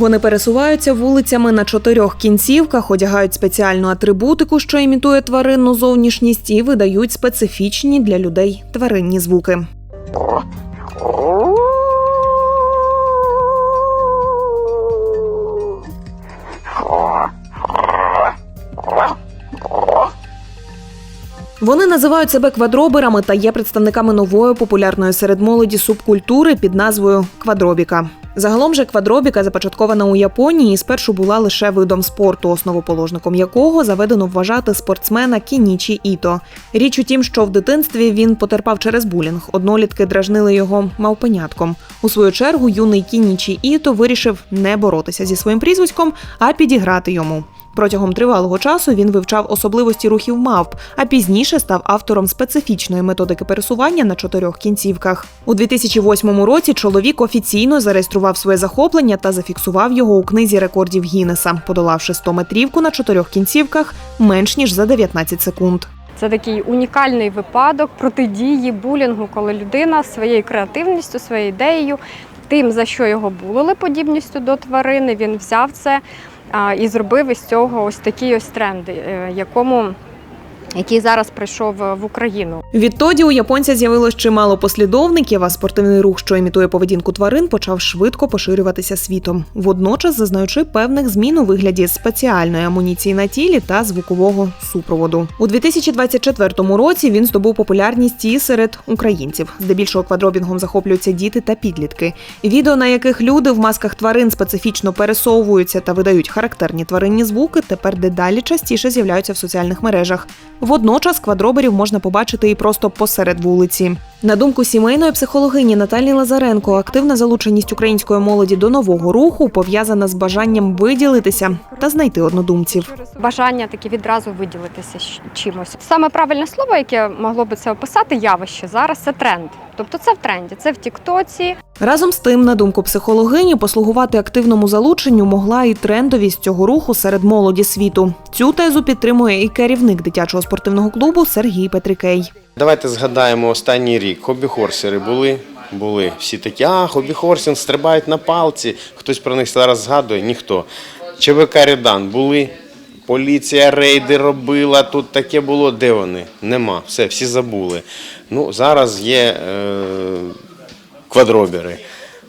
Вони пересуваються вулицями на чотирьох кінцівках, одягають спеціальну атрибутику, що імітує тваринну зовнішність, і видають специфічні для людей тваринні звуки. Вони називають себе квадроберами та є представниками нової популярної серед молоді субкультури під назвою квадробіка. Загалом же квадробіка започаткована у Японії і спершу була лише видом спорту, основоположником якого заведено вважати спортсмена Кінічі Іто. Річ у тім, що в дитинстві він потерпав через булінг. Однолітки дражнили його мавпенятком. У свою чергу юний Кінічі Іто вирішив не боротися зі своїм прізвиськом, а підіграти йому. Протягом тривалого часу він вивчав особливості рухів мавп, а пізніше став автором специфічної методики пересування на чотирьох кінцівках. У 2008 році чоловік офіційно зареєстрував своє захоплення та зафіксував його у книзі рекордів Гіннеса, подолавши 100 метрівку на чотирьох кінцівках менш ніж за 19 секунд. Це такий унікальний випадок протидії булінгу, коли людина своєю креативністю, своєю ідеєю, тим, за що його булили подібністю до тварини, він взяв це і зробив із цього ось такий ось тренд, е, якому який зараз прийшов в Україну. Відтоді у японця з'явилось чимало послідовників, а спортивний рух, що імітує поведінку тварин, почав швидко поширюватися світом, водночас зазнаючи певних змін у вигляді спеціальної амуніції на тілі та звукового супроводу. У 2024 році він здобув популярність і серед українців. Здебільшого квадробінгом захоплюються діти та підлітки. Відео, на яких люди в масках тварин специфічно пересовуються та видають характерні тваринні звуки, тепер дедалі частіше з'являються в соціальних мережах. Водночас квадроберів можна побачити і просто посеред вулиці. На думку сімейної психологині Наталії Лазаренко, активна залученість української молоді до нового руху пов'язана з бажанням виділитися та знайти однодумців. Бажання таке відразу виділитися чимось. Саме правильне слово, яке могло би це описати, явище зараз це тренд. Тобто це в тренді, це в Тіктоці, Разом з тим, на думку психологині, послугувати активному залученню могла і трендовість цього руху серед молоді світу. Цю тезу підтримує і керівник дитячого спортивного клубу Сергій Петрикей. Давайте згадаємо останній рік. Хобі-хорсери були. Були всі такі, а хобі-хорсинг, стрибають на палці. Хтось про них зараз згадує, ніхто. ЧВК Редан були. Поліція рейди робила, тут таке було. Де вони? Нема. Все, всі забули. Ну, зараз є е, квадробери.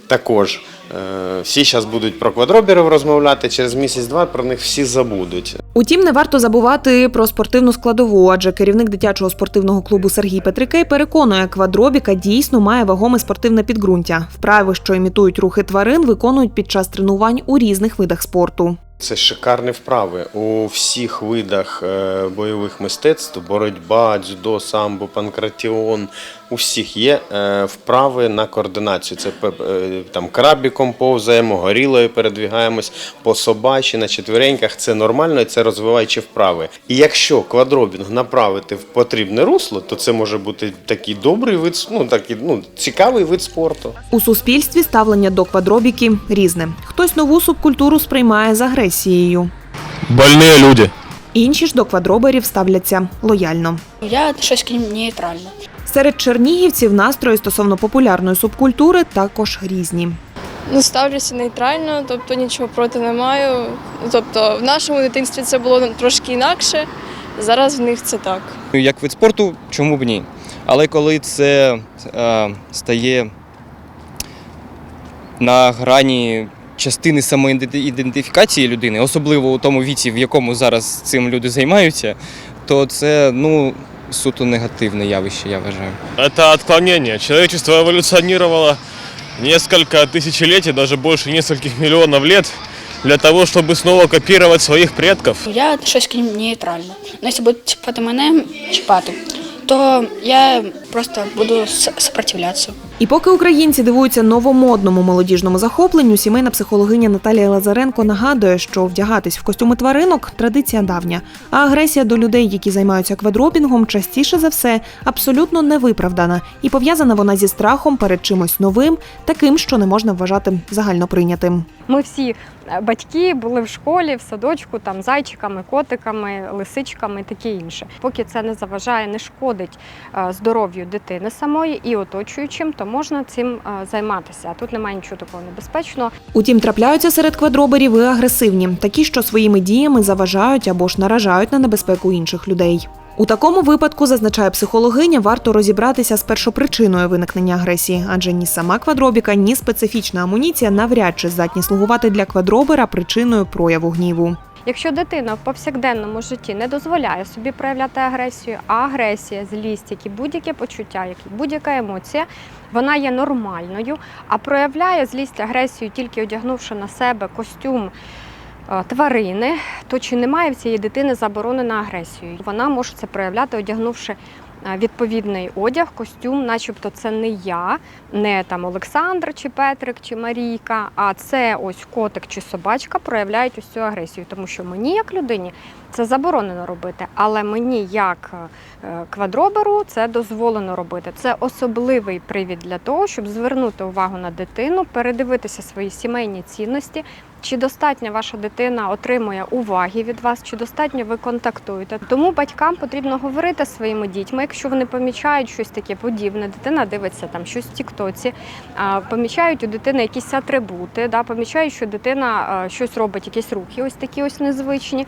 Також. Е, всі зараз будуть про квадроберів розмовляти, через місяць-два про них всі забудуть. Утім, не варто забувати про спортивну складову, адже керівник дитячого спортивного клубу Сергій Петрикей переконує, квадробіка дійсно має вагоме спортивне підґрунтя. Вправи, що імітують рухи тварин, виконують під час тренувань у різних видах спорту. Це шикарні вправи у всіх видах е, бойових мистецтв: боротьба, дзюдо, самбо, панкратіон. У всіх є е, вправи на координацію. Це е, там крабіком повзаємо, горілою передвігаємось по собачі на четвереньках. Це нормально і це розвиваючі вправи. І якщо квадробінг направити в потрібне русло, то це може бути такий добрий вид, ну такий ну цікавий вид спорту. У суспільстві ставлення до квадробіки різне. Хтось нову субкультуру сприймає з агресією, Больные люди. інші ж до квадроберів ставляться лояльно. Я к нейтрально. Серед чернігівців настрої стосовно популярної субкультури також різні. Ну, ставлюся нейтрально, тобто нічого проти не маю. Тобто в нашому дитинстві це було трошки інакше, зараз в них це так. Як вид спорту, чому б ні? Але коли це е, стає на грані частини самоідентифікації людини, особливо у тому віці, в якому зараз цим люди займаються, то це ну, суто негативне явище, я вважаю. Это отклонение. Человечество эволюционировало несколько тысячелетий, даже больше нескольких миллионов лет для того, чтобы снова копировать своих предков. Я отношусь к ним нейтрально. Но якщо будуть чіпати мене, чіпати, то я просто буду с- сопротивлятися. І поки українці дивуються новомодному молодіжному захопленню, сімейна психологиня Наталія Лазаренко нагадує, що вдягатись в костюми тваринок традиція давня, а агресія до людей, які займаються квадробінгом, частіше за все абсолютно невиправдана, і пов'язана вона зі страхом перед чимось новим, таким, що не можна вважати загальноприйнятим. Ми всі е, батьки були в школі, в садочку, там зайчиками, котиками, лисичками таке інше. Поки це не заважає, не шкодить е, здоров'ю дитини самої і оточуючим, то можна цим е, займатися. Тут немає нічого такого небезпечного. Утім, трапляються серед квадроберів і агресивні, такі, що своїми діями заважають або ж наражають на небезпеку інших людей. У такому випадку, зазначає психологиня, варто розібратися з першопричиною виникнення агресії, адже ні сама квадробіка, ні специфічна амуніція навряд чи здатні слугувати для квадробера причиною прояву гніву. Якщо дитина в повсякденному житті не дозволяє собі проявляти агресію, а агресія, злість, які будь-яке почуття, які будь-яка емоція, вона є нормальною, а проявляє злість агресію, тільки одягнувши на себе костюм е, тварини, то чи немає в цієї дитини заборони на агресію? Вона може це проявляти, одягнувши відповідний одяг, костюм, начебто це не я, не там Олександр чи Петрик чи Марійка, а це ось котик чи собачка проявляють ось цю агресію, тому що мені, як людині, це заборонено робити, але мені, як е, квадроберу, це дозволено робити. Це особливий привід для того, щоб звернути увагу на дитину, передивитися свої сімейні цінності. Чи достатньо ваша дитина отримує уваги від вас, чи достатньо ви контактуєте? Тому батькам потрібно говорити своїми дітьми, якщо вони помічають щось таке подібне, дитина дивиться там щось в Тіктоці, помічають у дитини якісь атрибути, да, помічають, що дитина щось робить, якісь рухи, ось такі ось незвичні.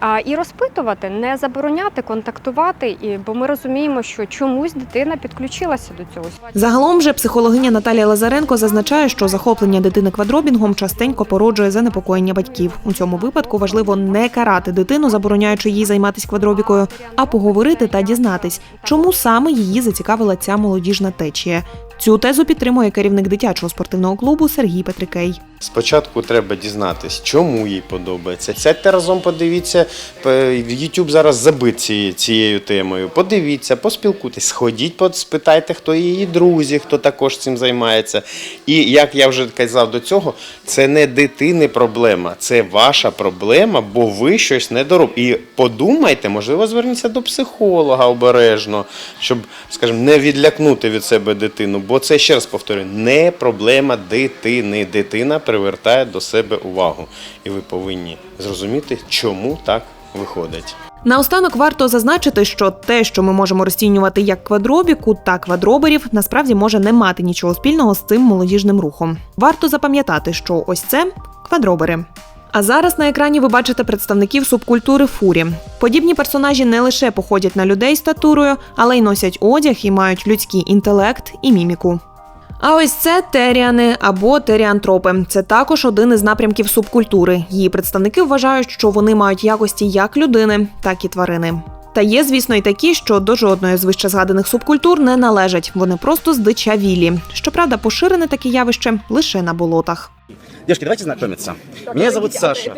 А, і розпитувати, не забороняти, контактувати, і, бо ми розуміємо, що чомусь дитина підключилася до цього. Загалом же психологиня Наталія Лазаренко зазначає, що захоплення дитини квадробінгом частенько породжує занепокоєння батьків. У цьому випадку важливо не карати дитину, забороняючи їй займатися квадробікою, а поговорити та дізнатись, чому саме її зацікавила ця молодіжна течія. Цю тезу підтримує керівник дитячого спортивного клубу Сергій Петрикей. Спочатку треба дізнатись, чому їй подобається. Сядьте разом, подивіться. П- YouTube зараз забит цією, темою. Подивіться, поспілкуйтесь, сходіть, спитайте, хто її друзі, хто також цим займається. І як я вже казав до цього, це не дитини проблема, це ваша проблема, бо ви щось не доробите. І подумайте, можливо, зверніться до психолога обережно, щоб, скажімо, не відлякнути від себе дитину. Бо це ще раз повторюю, не проблема дитини. Дитина привертає до себе увагу. І ви повинні зрозуміти, чому так виходить. Наостанок варто зазначити, що те, що ми можемо розцінювати як квадробіку та квадроберів, насправді може не мати нічого спільного з цим молодіжним рухом. Варто запам'ятати, що ось це квадробери. А зараз на екрані ви бачите представників субкультури фурі. Подібні персонажі не лише походять на людей з татурою, але й носять одяг і мають людський інтелект і міміку. А ось це теріани або теріантропи. Це також один із напрямків субкультури. Її представники вважають, що вони мають якості як людини, так і тварини. Та є, звісно, і такі, що до жодної з вище згаданих субкультур не належать. Вони просто здичавілі. Щоправда, поширене таке явище лише на болотах. Дівчатки, давайте знакомиться. Мене зовут Саша.